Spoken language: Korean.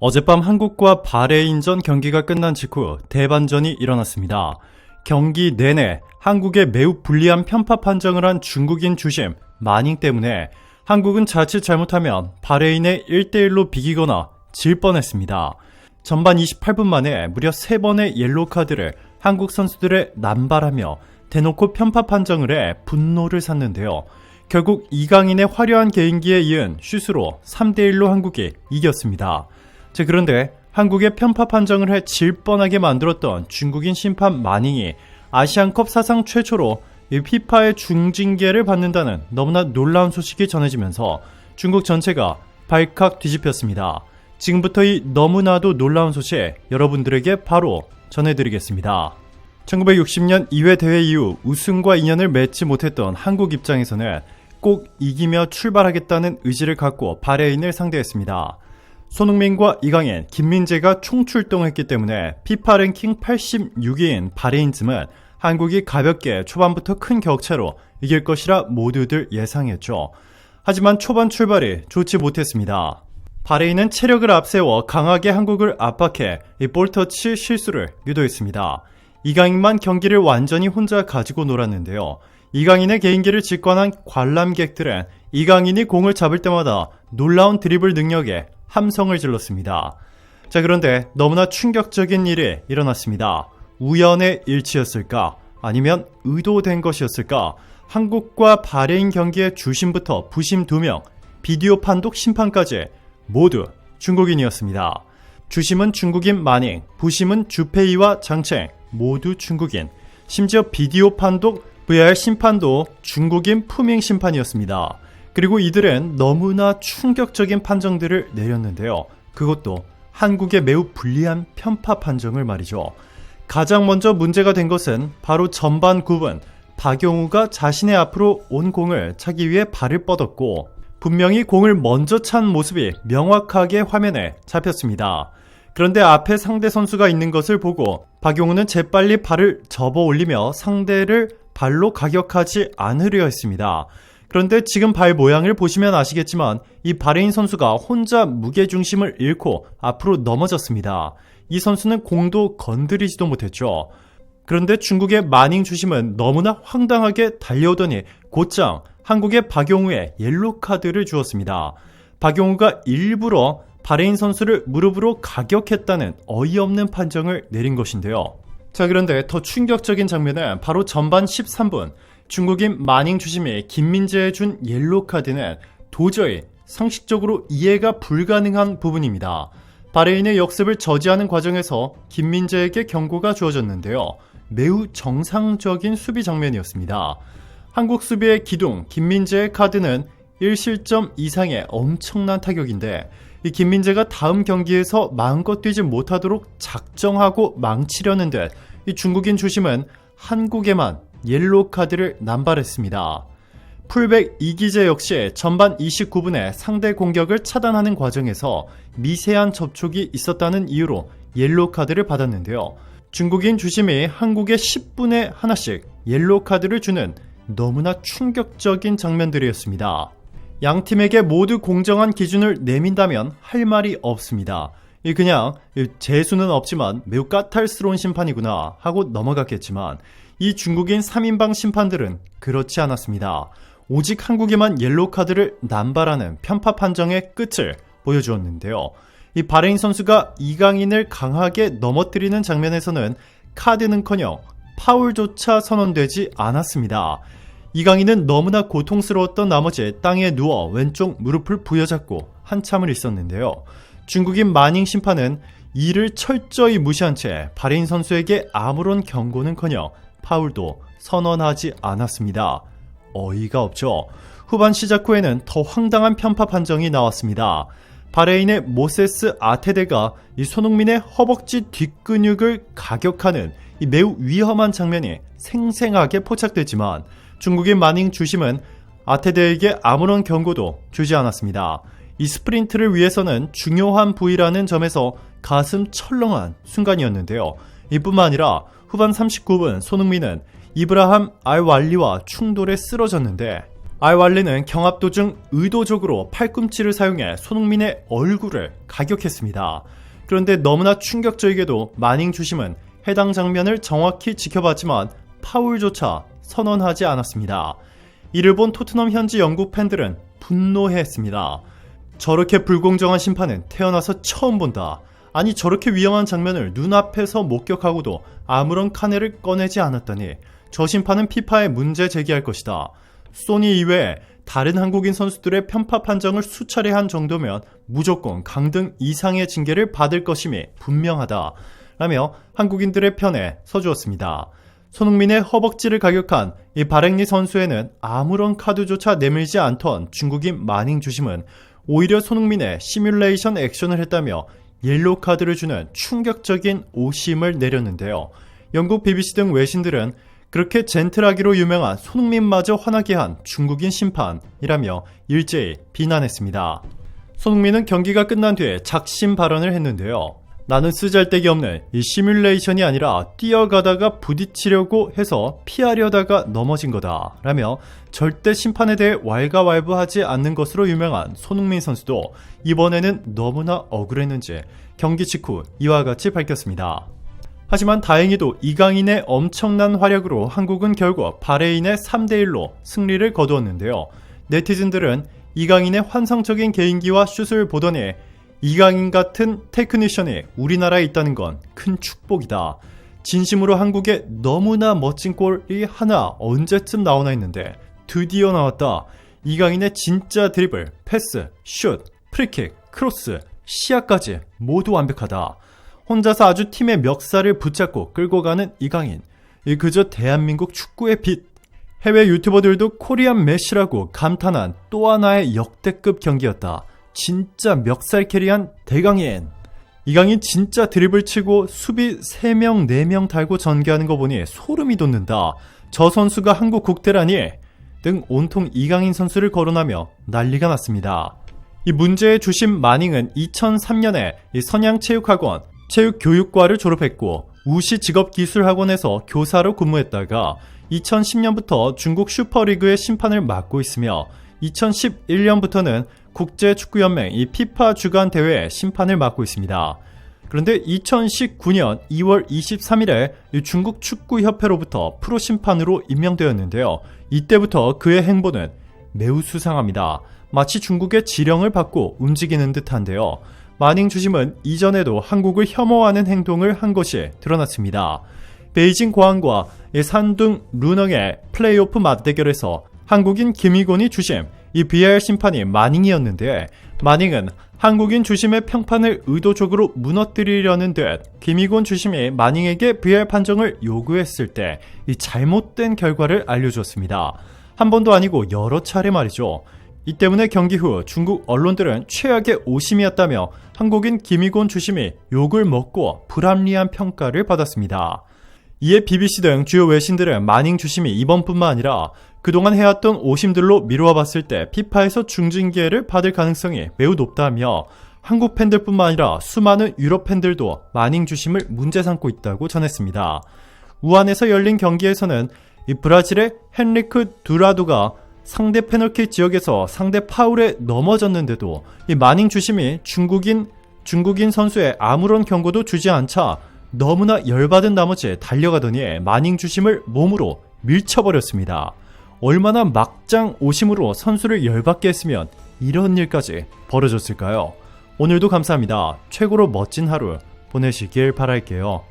어젯밤 한국과 바레인전 경기가 끝난 직후 대반전이 일어났습니다. 경기 내내 한국에 매우 불리한 편파 판정을 한 중국인 주심 마닝 때문에 한국은 자칫 잘못하면 바레인에 1대1로 비기거나 질 뻔했습니다. 전반 28분 만에 무려 3번의 옐로우 카드를 한국 선수들의 남발하며 대놓고 편파 판정을 해 분노를 샀는데요. 결국 이강인의 화려한 개인기에 이은 슛으로 3대1로 한국이 이겼습니다. 자, 그런데 한국의 편파 판정을 해 질 뻔하게 만들었던 중국인 심판 마닝이 아시안컵 사상 최초로 이 피파의 중징계를 받는다는 너무나 놀라운 소식이 전해지면서 중국 전체가 발칵 뒤집혔습니다. 지금부터 이 너무나도 놀라운 소식 여러분들에게 바로 전해드리겠습니다. 1960년 2회 대회 이후 우승과 인연을 맺지 못했던 한국 입장에서는 꼭 이기며 출발하겠다는 의지를 갖고 바레인을 상대했습니다. 손흥민과 이강인, 김민재가 총출동했기 때문에 피파 랭킹 86위인 바레인즘은 한국이 가볍게 초반부터 큰 격차로 이길 것이라 모두들 예상했죠. 하지만 초반 출발이 좋지 못했습니다. 바레인은 체력을 앞세워 강하게 한국을 압박해 이 볼터치 실수를 유도했습니다. 이강인만 경기를 완전히 혼자 가지고 놀았는데요. 이강인의 개인기를 직관한 관람객들은 이강인이 공을 잡을 때마다 놀라운 드리블 능력에 함성을 질렀습니다. 자, 그런데 너무나 충격적인 일이 일어났습니다. 우연의 일치였을까? 아니면 의도된 것이었을까? 한국과 바레인 경기의 주심부터 부심 2명, 비디오 판독 심판까지 모두 중국인이었습니다. 주심은 중국인 마닝, 부심은 주페이와 장첸, 모두 중국인. 심지어 비디오 판독, VR 심판도 중국인 푸밍 심판이었습니다. 그리고 이들은 너무나 충격적인 판정들을 내렸는데요. 그것도 한국의 매우 불리한 편파 판정을 말이죠. 가장 먼저 문제가 된 것은 바로 전반 9분 박용우가 자신의 앞으로 온 공을 차기 위해 발을 뻗었고 분명히 공을 먼저 찬 모습이 명확하게 화면에 잡혔습니다. 그런데 앞에 상대 선수가 있는 것을 보고 박용우는 재빨리 발을 접어 올리며 상대를 발로 가격하지 않으려 했습니다. 그런데 지금 발 모양을 보시면 아시겠지만 이 바레인 선수가 혼자 무게중심을 잃고 앞으로 넘어졌습니다. 이 선수는 공도 건드리지도 못했죠. 그런데 중국의 마닝 주심은 너무나 황당하게 달려오더니 곧장 한국의 박용우에 옐로 카드를 주었습니다. 박용우가 일부러 바레인 선수를 무릎으로 가격했다는 어이없는 판정을 내린 것인데요. 자, 그런데 더 충격적인 장면은 바로 전반 13분 중국인 마닝 주심이 김민재에 준 옐로 카드는 도저히 상식적으로 이해가 불가능한 부분입니다. 바레인의 역습을 저지하는 과정에서 김민재에게 경고가 주어졌는데요. 매우 정상적인 수비 장면이었습니다. 한국 수비의 기둥 김민재의 카드는 1실점 이상의 엄청난 타격인데 이 김민재가 다음 경기에서 마음껏 뛰지 못하도록 작정하고 망치려는 듯 이 중국인 주심은 한국에만 옐로 카드를 남발했습니다. 풀백 이기재 역시 전반 29분에 상대 공격을 차단하는 과정에서 미세한 접촉이 있었다는 이유로 옐로 카드를 받았는데요. 중국인 주심이 한국에 10분에 하나씩 옐로 카드를 주는 너무나 충격적인 장면들이었습니다. 양 팀에게 모두 공정한 기준을 내민다면 할 말이 없습니다. 그냥 재수는 없지만 매우 까탈스러운 심판이구나 하고 넘어갔겠지만 이 중국인 3인방 심판들은 그렇지 않았습니다. 오직 한국에만 옐로우 카드를 남발하는 편파 판정의 끝을 보여주었는데요. 이 바레인 선수가 이강인을 강하게 넘어뜨리는 장면에서는 카드는커녕 파울조차 선언되지 않았습니다. 이강인은 너무나 고통스러웠던 나머지 땅에 누워 왼쪽 무릎을 부여잡고 한참을 있었는데요. 중국인 마닝 심판은 이를 철저히 무시한 채 바레인 선수에게 아무런 경고는커녕 파울도 선언하지 않았습니다. 어이가 없죠. 후반 시작 후에는 더 황당한 편파 판정이 나왔습니다. 바레인의 모세스 아테데가 이 손흥민의 허벅지 뒷근육을 가격하는 이 매우 위험한 장면이 생생하게 포착되지만 중국인 마닝 주심은 아테데에게 아무런 경고도 주지 않았습니다. 이 스프린트를 위해서는 중요한 부위라는 점에서 가슴 철렁한 순간이었는데요. 이뿐만 아니라 후반 39분 손흥민은 이브라함 알왈리와 충돌에 쓰러졌는데 알왈리는 경합 도중 의도적으로 팔꿈치를 사용해 손흥민의 얼굴을 가격했습니다. 그런데 너무나 충격적이게도 마닝 주심은 해당 장면을 정확히 지켜봤지만 파울조차 선언하지 않았습니다. 이를 본 토트넘 현지 영국 팬들은 분노했습니다. 저렇게 불공정한 심판은 태어나서 처음 본다. 아니 저렇게 위험한 장면을 눈앞에서 목격하고도 아무런 카네를 꺼내지 않았다니 저 심판은 피파에 문제 제기할 것이다. 소니 이외에 다른 한국인 선수들의 편파 판정을 수차례 한 정도면 무조건 강등 이상의 징계를 받을 것임이 분명하다. 라며 한국인들의 편에 서주었습니다. 손흥민의 허벅지를 가격한 이 바랭리 선수에는 아무런 카드조차 내밀지 않던 중국인 마닝 주심은 오히려 손흥민의 시뮬레이션 액션을 했다며 옐로우 카드를 주는 충격적인 오심을 내렸는데요. 영국 BBC 등 외신들은 그렇게 젠틀하기로 유명한 손흥민마저 화나게 한 중국인 심판이라며 일제히 비난했습니다. 손흥민은 경기가 끝난 뒤에 작심 발언을 했는데요. 나는 쓰잘데기 없는 이 시뮬레이션이 아니라 뛰어가다가 부딪히려고 해서 피하려다가 넘어진 거다. 라며 절대 심판에 대해 왈가왈부하지 않는 것으로 유명한 손흥민 선수도 이번에는 너무나 억울했는지 경기 직후 이와 같이 밝혔습니다. 하지만 다행히도 이강인의 엄청난 활약으로 한국은 결국 바레인의 3대1로 승리를 거두었는데요. 네티즌들은 이강인의 환상적인 개인기와 슛을 보더니 이강인 같은 테크니션이 우리나라에 있다는 건 큰 축복이다. 진심으로 한국에 너무나 멋진 골이 하나 언제쯤 나오나 했는데 드디어 나왔다. 이강인의 진짜 드리블, 패스, 슛, 프리킥, 크로스, 시야까지 모두 완벽하다. 혼자서 아주 팀의 멱살을 붙잡고 끌고 가는 이강인. 이 그저 대한민국 축구의 빛. 해외 유튜버들도 코리안 메시라고 감탄한 또 하나의 역대급 경기였다. 진짜 멱살 캐리한 대강인. 이강인 진짜 드립을 치고 수비 3명, 4명 달고 전개하는 거 보니 소름이 돋는다. 저 선수가 한국 국대라니. 등 온통 이강인 선수를 거론하며 난리가 났습니다. 이 문제의 주심 마닝은 2003년에 선양체육학원 체육교육과를 졸업했고 우시 직업기술학원에서 교사로 근무했다가 2010년부터 중국 슈퍼리그의 심판을 맡고 있으며 2011년부터는 국제축구연맹 이 피파 주간 대회 심판을 맡고 있습니다. 그런데 2019년 2월 23일에 중국 축구협회로부터 프로 심판으로 임명되었는데요. 이때부터 그의 행보는 매우 수상합니다. 마치 중국의 지령을 받고 움직이는 듯한데요. 마닝 주심은 이전에도 한국을 혐오하는 행동을 한 것이 드러났습니다. 베이징 고항과 산둥 루능의 플레이오프 맞대결에서 한국인 김희곤이 주심, 이 VAR 심판이 마닝이었는데 마닝은 한국인 주심의 평판을 의도적으로 무너뜨리려는 듯 김희곤 주심이 마닝에게 VAR 판정을 요구했을 때 이 잘못된 결과를 알려주었습니다. 한 번도 아니고 여러 차례 말이죠. 이 때문에 경기 후 중국 언론들은 최악의 오심이었다며 한국인 김희곤 주심이 욕을 먹고 불합리한 평가를 받았습니다. 이에 BBC 등 주요 외신들은 마닝 주심이 이번뿐만 아니라 그동안 해왔던 오심들로 미루어 봤을 때 피파에서 중징계를 받을 가능성이 매우 높다며 한국 팬들뿐만 아니라 수많은 유럽 팬들도 마닝 주심을 문제 삼고 있다고 전했습니다. 우한에서 열린 경기에서는 이 브라질의 헨리크 두라도가 상대 페널킥 지역에서 상대 파울에 넘어졌는데도 이 마닝 주심이 중국인 중국인 선수의 아무런 경고도 주지 않자 너무나 열받은 나머지 달려가더니 마닝 주심을 몸으로 밀쳐버렸습니다. 얼마나 막장 오심으로 선수를 열받게 했으면 이런 일까지 벌어졌을까요? 오늘도 감사합니다. 최고로 멋진 하루 보내시길 바랄게요.